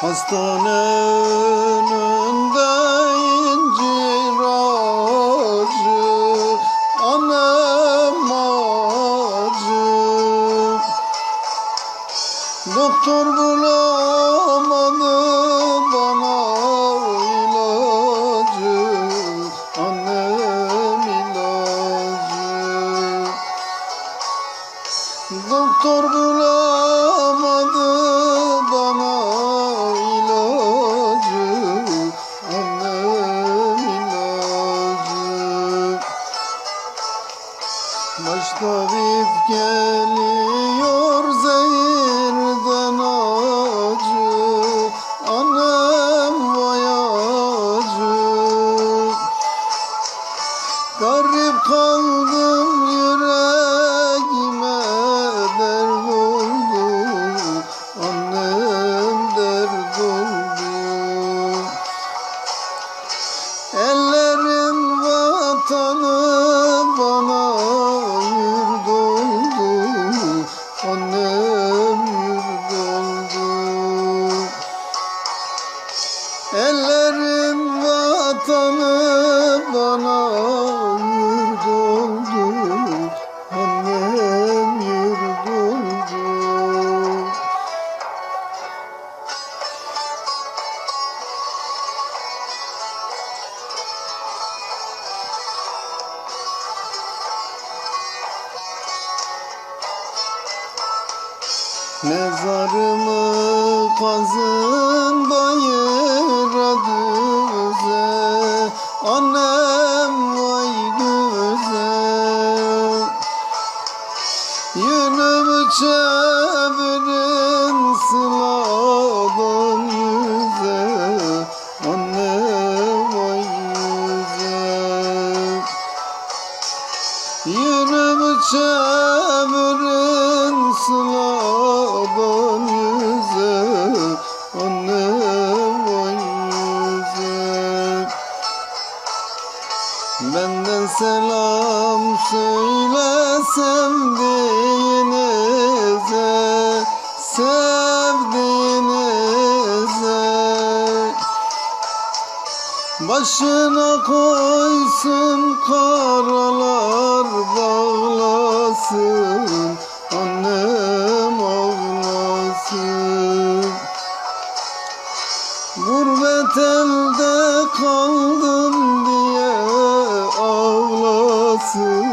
Hastane önünde incir ağacı Annem acı Doktor bulamadı bana ilacı Annem ilacı. Doktor bulamadı tabip geliyor Ellerin vatanı bana yurt oldu Annem yurt oldu Mezarımı kazın Yönümü çevirin sıladan yüze Annem vay güzel Yönümü çevirin sıladan yüze Annem vay yüze Benden selam söyle sevdiğinize Sevdiğinize Başına koysun karalar bağlasın Annem ağlasın. Gurbet elde kaldım diye ağlasın